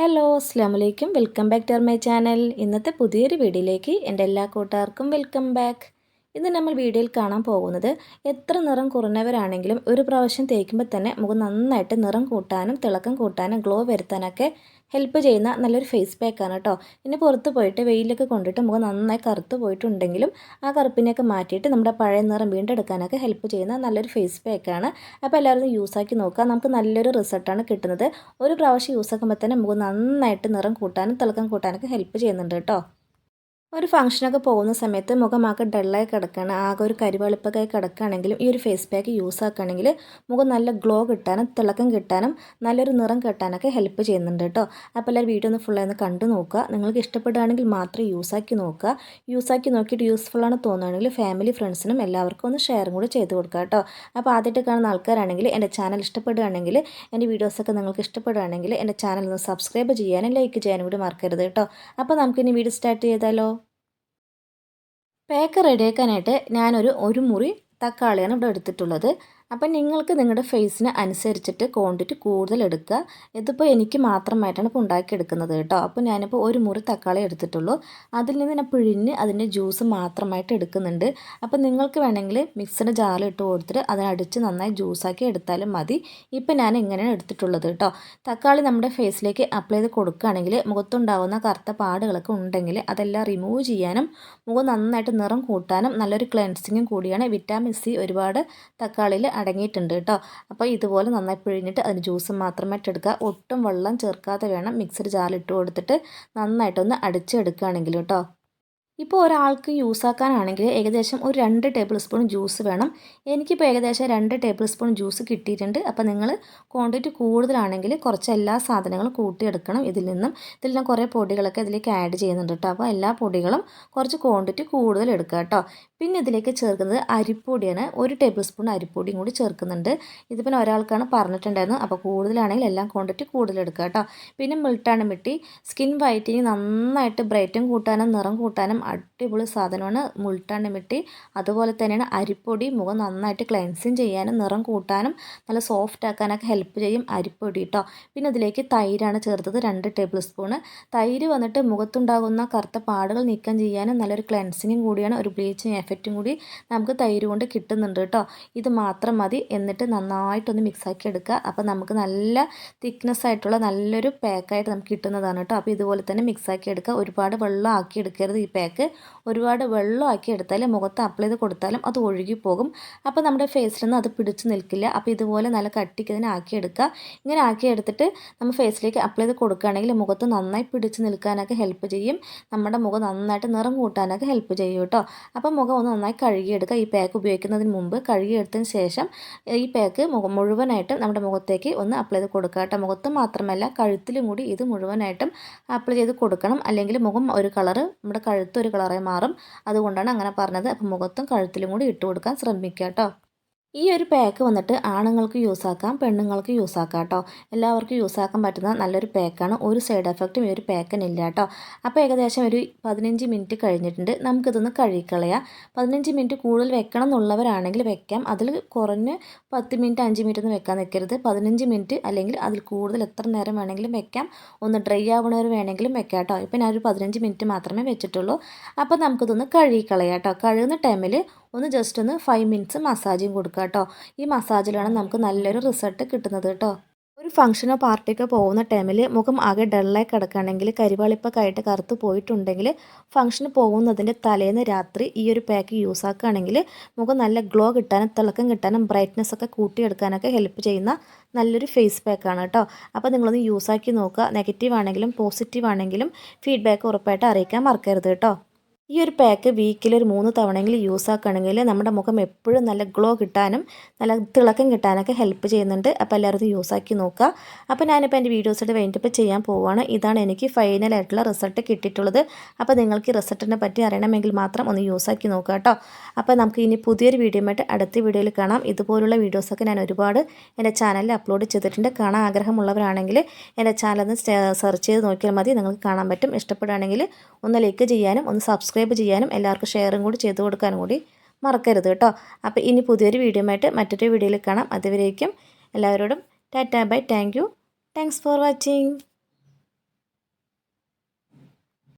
Hello അസ്ലാം വലൈക്കും welcome back to my channel ഇന്നത്തെ പുതിയൊരു വീഡിയോയിലേക്ക് എന്റെ എല്ലാ കൂട്ടുകാർക്കും വെൽക്കം ബാക്ക് ഇന്ന് നമ്മൾ വീഡിയോയിൽ കാണാൻ പോകുന്നത് എത്ര നിറം കുറഞ്ഞവരാണെങ്കിലും ഒരു പ്രാവശ്യം തേക്കുമ്പോൾ തന്നെ മുഖം നന്നായിട്ട് നിറം കൂട്ടാനും തിളക്കം കൂട്ടാനും ഗ്ലോ വരുത്താനൊക്കെ ഹെൽപ്പ് ചെയ്യുന്ന നല്ലൊരു ഫേസ് പാക്കാണ് കേട്ടോ ഇനി പുറത്ത് പോയിട്ട് വെയിലൊക്കെ കൊണ്ടിട്ട് മുഖം നന്നായി കറുത്ത് പോയിട്ടുണ്ടെങ്കിലും ആ കറുപ്പിനെയൊക്കെ മാറ്റിയിട്ട് നമ്മുടെ പഴയ നിറം വീണ്ടെടുക്കാനൊക്കെ ഹെൽപ്പ് ചെയ്യുന്ന നല്ലൊരു ഫേസ് പാക്കാണ് അപ്പോൾ എല്ലാവരും യൂസാക്കി നോക്കുക. നമുക്ക് നല്ലൊരു റിസൾട്ടാണ് കിട്ടുന്നത്. ഒരു പ്രാവശ്യം യൂസ് ആക്കുമ്പോൾ തന്നെ മുഖം നന്നായിട്ട് നിറം കൂട്ടാനും തിളക്കം കൂട്ടാനൊക്കെ ഹെൽപ്പ് ചെയ്യുന്നുണ്ട് കേട്ടോ ഒരു ഫംഗ്ഷനൊക്കെ പോകുന്ന സമയത്ത് മുഖമാകെ ഡള്ളായി കിടക്കുകയാണ് ആകെ ഒരു കരിവെളുപ്പൊക്കെ കിടക്കുകയാണെങ്കിലും ഈ ഒരു ഫേസ് പാക്ക് യൂസ് ആക്കുകയാണെങ്കിൽ മുഖം നല്ല ഗ്ലോ കിട്ടാനും തിളക്കം കിട്ടാനും നല്ലൊരു നിറം കിട്ടാനൊക്കെ ഹെൽപ്പ് ചെയ്യുന്നുണ്ട് കേട്ടോ. അപ്പോൾ എല്ലാവരും വീഡിയോ ഒന്ന് ഫുള്ളായി ഒന്ന് കണ്ടു നോക്കുക. നിങ്ങൾക്ക് ഇഷ്ടപ്പെടുകയാണെങ്കിൽ മാത്രം യൂസ് ആക്കി നോക്കുക. യൂസ് ആക്കി നോക്കിയിട്ട് യൂസ്ഫുൾ ആണ് തോന്നുകയാണെങ്കിൽ ഫാമിലി ഫ്രണ്ട്സിനും എല്ലാവർക്കും ഒന്ന് ഷെയറും കൂടി ചെയ്ത് കൊടുക്കുക കേട്ടോ. അപ്പോൾ ആദ്യമായിട്ട് കാണുന്ന ആൾക്കാരാണെങ്കിൽ എന്റെ ചാനൽ ഇഷ്ടപ്പെടുകയാണെങ്കിൽ എന്റെ വീഡിയോസൊക്കെ നിങ്ങൾക്ക് ഇഷ്ടപ്പെടുകയാണെങ്കിൽ എന്റെ ചാനൽ ഒന്ന് സബ്സ്ക്രൈബ് ചെയ്യാനും ലൈക്ക് ചെയ്യാനും കൂടി മറക്കരുത് കേട്ടോ. അപ്പോൾ നമുക്കിനി വീഡിയോ സ്റ്റാർട്ട് ചെയ്താലോ? പേക്ക് റെഡിയാക്കാനായിട്ട് ഞാനൊരു ഒരു മുറി തക്കാളിയാണ് ഇവിടെ എടുത്തിട്ടുള്ളത്. അപ്പം നിങ്ങൾക്ക് നിങ്ങളുടെ ഫേസിന് അനുസരിച്ചിട്ട് ക്വാണ്ടിറ്റി കൂടുതൽ എടുക്കുക. ഇതിപ്പോൾ എനിക്ക് മാത്രമായിട്ടാണ് ഇപ്പോൾ ഉണ്ടാക്കിയെടുക്കുന്നത് കേട്ടോ. അപ്പോൾ ഞാനിപ്പോൾ ഒരു മുറി തക്കാളി എടുത്തിട്ടുള്ളൂ. അതിൽ നിന്ന് ഞാൻ പിഴിഞ്ഞ് അതിന്റെ ജ്യൂസ് മാത്രമായിട്ട് എടുക്കുന്നുണ്ട്. അപ്പോൾ നിങ്ങൾക്ക് വേണമെങ്കിൽ മിക്സിന്റെ ജാറിൽ ഇട്ട് കൊടുത്തിട്ട് അതിനടിച്ച് നന്നായി ജ്യൂസാക്കി എടുത്താലും മതി. ഇപ്പം ഞാൻ ഇങ്ങനെയാണ് എടുത്തിട്ടുള്ളത് കേട്ടോ. തക്കാളി നമ്മുടെ ഫേസിലേക്ക് അപ്ലൈ ചെയ്ത് കൊടുക്കുകയാണെങ്കിൽ മുഖത്തുണ്ടാകുന്ന കറുത്ത പാടുകളൊക്കെ ഉണ്ടെങ്കിൽ അതെല്ലാം റിമൂവ് ചെയ്യാനും മുഖം നന്നായിട്ട് നിറം കൂട്ടാനും നല്ലൊരു ക്ലെൻസിങ്ങും കൂടിയാണ്. വിറ്റാമിൻ സി ഒരുപാട് തക്കാളിയിൽ അടങ്ങിയിട്ടുണ്ട് കേട്ടോ. അപ്പോൾ ഇതുപോലെ നന്നായി പിഴിഞ്ഞിട്ട് അതിന് ജ്യൂസ് മാത്രമായിട്ട് എടുക്കുക. ഒട്ടും വെള്ളം ചേർക്കാതെ വേണം മിക്സർ ജാറിലിട്ട് കൊടുത്തിട്ട് നന്നായിട്ടൊന്ന് അടിച്ചെടുക്കുകയാണെങ്കിൽ കേട്ടോ. ഇപ്പോൾ ഒരാൾക്ക് യൂസ് ആക്കാനാണെങ്കിൽ ഏകദേശം ഒരു രണ്ട് ടേബിൾ സ്പൂൺ ജ്യൂസ് വേണം. എനിക്കിപ്പോൾ ഏകദേശം രണ്ട് ടേബിൾ സ്പൂൺ ജ്യൂസ് കിട്ടിയിട്ടുണ്ട്. അപ്പോൾ നിങ്ങൾ ക്വാണ്ടിറ്റി കൂടുതലാണെങ്കിൽ കുറച്ച് എല്ലാ സാധനങ്ങളും കൂട്ടിയെടുക്കണം ഇതിൽ നിന്നും. ഇതിൽ നിന്ന് കുറേ പൊടികളൊക്കെ ഇതിലേക്ക് ആഡ് ചെയ്യുന്നുണ്ട് കേട്ടോ. അപ്പോൾ എല്ലാ പൊടികളും കുറച്ച് ക്വാണ്ടിറ്റി കൂടുതൽ എടുക്കുക കേട്ടോ. പിന്നെ ഇതിലേക്ക് ചേർക്കുന്നത് അരിപ്പൊടിയാണ്. ഒരു ടേബിൾ സ്പൂൺ അരിപ്പൊടിയും കൂടി ചേർക്കുന്നുണ്ട്. പിന്നെ ഒരാൾക്കാണ് പറഞ്ഞിട്ടുണ്ടായിരുന്നു. അപ്പോൾ കൂടുതലാണെങ്കിൽ എല്ലാം ക്വാണ്ടിറ്റി കൂടുതൽ എടുക്കുക കേട്ടോ. പിന്നെ മിൾട്ടാണ് മിട്ടി. സ്കിൻ വൈറ്റിങ് നന്നായിട്ട് ബ്രൈറ്റും കൂട്ടാനും നിറം കൂട്ടാനും അടിപൊളി സാധനമാണ്. മുൾട്ടാണ് മിട്ടി. അതുപോലെ തന്നെയാണ് അരിപ്പൊടി. മുഖം നന്നായിട്ട് ക്ലെൻസിങ് ചെയ്യാനും നിറം കൂട്ടാനും നല്ല സോഫ്റ്റ് ആക്കാനൊക്കെ ഹെൽപ്പ് ചെയ്യും അരിപ്പൊടി കേട്ടോ പിന്നെ അതിലേക്ക് തൈരാണ് ചേർത്തത് രണ്ട് ടേബിൾ സ്പൂണ് തൈര് വന്നിട്ട് മുഖത്തുണ്ടാകുന്ന കറുത്ത പാടുകൾ നീക്കം ചെയ്യാനും നല്ലൊരു ക്ലെൻസിങ്ങും കൂടിയാണ് ഒരു ബ്ലീച്ചിങ് എഫക്റ്റും കൂടി നമുക്ക് തൈര് കൊണ്ട് കിട്ടുന്നുണ്ട് കേട്ടോ ഇത് മാത്രം മതി. എന്നിട്ട് നന്നായിട്ടൊന്ന് മിക്സാക്കി എടുക്കുക. അപ്പോൾ നമുക്ക് നല്ല തിക്നെസ് ആയിട്ടുള്ള നല്ലൊരു പാക്കായിട്ട് നമുക്ക് കിട്ടുന്നതാണ് കേട്ടോ അപ്പോൾ ഇതുപോലെ തന്നെ മിക്സാക്കി എടുക്കുക. ഒരുപാട് വെള്ളം ആക്കി എടുക്കരുത് ഈ പാക്ക് നമുക്ക് ഒരുപാട് വെള്ളമാക്കി എടുത്താൽ മുഖത്ത് അപ്ലൈ ചെയ്ത് കൊടുത്താലും അത് ഒഴുകിപ്പോകും. അപ്പോൾ നമ്മുടെ ഫേസിലൊന്നും അത് പിടിച്ചു നിൽക്കില്ല. അപ്പോൾ ഇതുപോലെ നല്ല കട്ടിക്ക് ഇതിനെ ആക്കിയെടുക്കുക ഇങ്ങനെ ആക്കിയെടുത്തിട്ട് നമ്മൾ ഫേസിലേക്ക് അപ്ലൈ ചെയ്ത് കൊടുക്കുകയാണെങ്കിൽ മുഖത്ത് നന്നായി പിടിച്ച് നിൽക്കാനൊക്കെ ഹെൽപ്പ് ചെയ്യും. നമ്മുടെ മുഖം നന്നായിട്ട് നിറം കൂട്ടാനൊക്കെ ഹെൽപ്പ് ചെയ്യും കേട്ടോ. അപ്പോൾ മുഖം ഒന്ന് നന്നായി കഴുകിയെടുക്കുക. ഈ പാക്ക് ഉപയോഗിക്കുന്നതിന് മുമ്പ് കഴുകിയെടുത്തതിന് ശേഷം ഈ പാക്ക് മുഖം മുഴുവനായിട്ട് നമ്മുടെ മുഖത്തേക്ക് ഒന്ന് അപ്ലൈ ചെയ്ത് കൊടുക്കുക കേട്ടോ. മുഖത്ത് മാത്രമല്ല കഴുത്തിലും കൂടി ഇത് മുഴുവനായിട്ടും അപ്ലൈ ചെയ്ത് കൊടുക്കണം. അല്ലെങ്കിൽ മുഖം ഒരു കളറ് നമ്മുടെ കഴുത്ത് ഒരു കളറായി മാറും. അതുകൊണ്ടാണ് അങ്ങനെ പറഞ്ഞത്. അപ്പം മുഖത്തും കഴുത്തിലും കൂടി ഇട്ട് കൊടുക്കാൻ ശ്രമിക്കുക കേട്ടോ. ഈ ഒരു പാക്ക് വന്നിട്ട് ആണുങ്ങൾക്ക് യൂസ് ആക്കാം പെണ്ണുങ്ങൾക്ക് യൂസ് ആക്കാം കേട്ടോ എല്ലാവർക്കും യൂസ് ആക്കാൻ പറ്റുന്ന നല്ലൊരു പാക്കാണ് ഒരു സൈഡ് എഫക്റ്റും ഈ ഒരു പാക്കിനില്ല കേട്ടോ അപ്പോൾ ഏകദേശം ഒരു പതിനഞ്ച് മിനിറ്റ് കഴിഞ്ഞിട്ടുണ്ട്. നമുക്കിതൊന്ന് കഴുകിക്കളയാം. പതിനഞ്ച് മിനിറ്റ് കൂടുതൽ വെക്കണം എന്നുള്ളവരാണെങ്കിൽ വെക്കാം. അതിൽ കുറഞ്ഞ് പത്ത് മിനിറ്റ് അഞ്ച് മിനിറ്റ് ഒന്നും വെക്കാൻ നിൽക്കരുത്. പതിനഞ്ച് മിനിറ്റ് അല്ലെങ്കിൽ അതിൽ കൂടുതൽ എത്ര നേരം വേണമെങ്കിലും വെക്കാം. ഒന്ന് ഡ്രൈ ആവണവർ വേണമെങ്കിലും വെക്കാം കേട്ടോ ഞാൻ ഞാനൊരു പതിനഞ്ച് മിനിറ്റ് മാത്രമേ വെച്ചിട്ടുള്ളൂ. അപ്പോൾ നമുക്കിതൊന്ന് കഴുകിക്കളയാം കേട്ടോ കഴുകുന്ന ടൈമിൽ ഒന്ന് ജസ്റ്റ് ഒന്ന് ഫൈവ് മിനിറ്റ്സ് മസാജും കൊടുക്കുക കേട്ടോ ഈ മസാജിലാണ് നമുക്ക് നല്ലൊരു റിസൾട്ട് കിട്ടുന്നത് കേട്ടോ ഒരു ഫംഗ്ഷനോ പാർട്ടിക്കോ പോകുന്ന ടൈമിൽ മുഖം ആകെ ഡള്ളായി കിടക്കുകയാണെങ്കിൽ കരിവാളിപ്പൊക്കെ ആയിട്ട് കറുത്ത് പോയിട്ടുണ്ടെങ്കിൽ ഫംഗ്ഷന് പോകുന്നതിന്റെ തലേന്ന് രാത്രി ഈ ഒരു പാക്ക് യൂസ് ആക്കുകയാണെങ്കിൽ മുഖം നല്ല ഗ്ലോ കിട്ടാനും തിളക്കം കിട്ടാനും ബ്രൈറ്റ്നസ് ഒക്കെ കൂട്ടിയെടുക്കാനൊക്കെ ഹെൽപ്പ് ചെയ്യുന്ന നല്ലൊരു ഫേസ് പാക്കാണ് കേട്ടോ അപ്പോൾ നിങ്ങളൊന്ന് ആക്കി നോക്കുക. നെഗറ്റീവ് ആണെങ്കിലും പോസിറ്റീവ് ആണെങ്കിലും ഫീഡ്ബാക്ക് ഉറപ്പായിട്ട് അറിയിക്കാൻ മറക്കരുത് കേട്ടോ ഈ ഒരു പാക്ക് വീക്കിൽ ഒരു മൂന്ന് തവണയെങ്കിലും യൂസ് ആക്കുകയാണെങ്കിൽ നമ്മുടെ മുഖം എപ്പോഴും നല്ല ഗ്ലോ കിട്ടാനും നല്ല തിളക്കം കിട്ടാനൊക്കെ ഹെൽപ്പ് ചെയ്യുന്നുണ്ട്. അപ്പോൾ എല്ലാവരും യൂസ് ആക്കി നോക്കുക. അപ്പോൾ ഞാനിപ്പോൾ എന്റെ വീഡിയോസിന്റെ വേണ്ടിപ്പോൾ ചെയ്യാൻ പോവുകയാണ് ഇതാണ് എനിക്ക് ഫൈനലായിട്ടുള്ള റിസൾട്ട് കിട്ടിയിട്ടുള്ളത്. അപ്പോൾ നിങ്ങൾക്ക് ഈ റിസൾട്ടിനെ പറ്റി അറിയണമെങ്കിൽ മാത്രം ഒന്ന് യൂസ് ആക്കി നോക്കുക കേട്ടോ. അപ്പോൾ നമുക്ക് ഇനി പുതിയൊരു വീഡിയോ ആയിട്ട് അടുത്ത വീഡിയോയിൽ കാണാം. ഇതുപോലുള്ള വീഡിയോസൊക്കെ ഞാൻ ഒരുപാട് എന്റെ ചാനലിൽ അപ്ലോഡ് ചെയ്തിട്ടുണ്ട്. കാണാൻ ആഗ്രഹമുള്ളവരാണെങ്കിൽ എന്റെ ചാനൽ ഒന്ന് സെർച്ച് ചെയ്ത് നോക്കിയാൽ മതി. നിങ്ങൾക്ക് കാണാൻ പറ്റും. ഇഷ്ടപ്പെടുകയാണെങ്കിൽ ഒന്ന് ലൈക്ക് ചെയ്യാനും ഒന്ന് സബ്സ്ക്രൈബ് സബ്സ്ക്രൈബ് ചെയ്യാനും എല്ലാവർക്കും ഷെയറും കൂടി ചെയ്തു കൊടുക്കാനും കൂടി മറക്കരുത് കേട്ടോ. അപ്പോൾ ഇനി പുതിയൊരു വീഡിയോ ആയിട്ട് മറ്റൊരു വീഡിയോയിൽ കാണാം. അതുവരേക്കും എല്ലാവരോടും tata bye. Thank you thanks for watching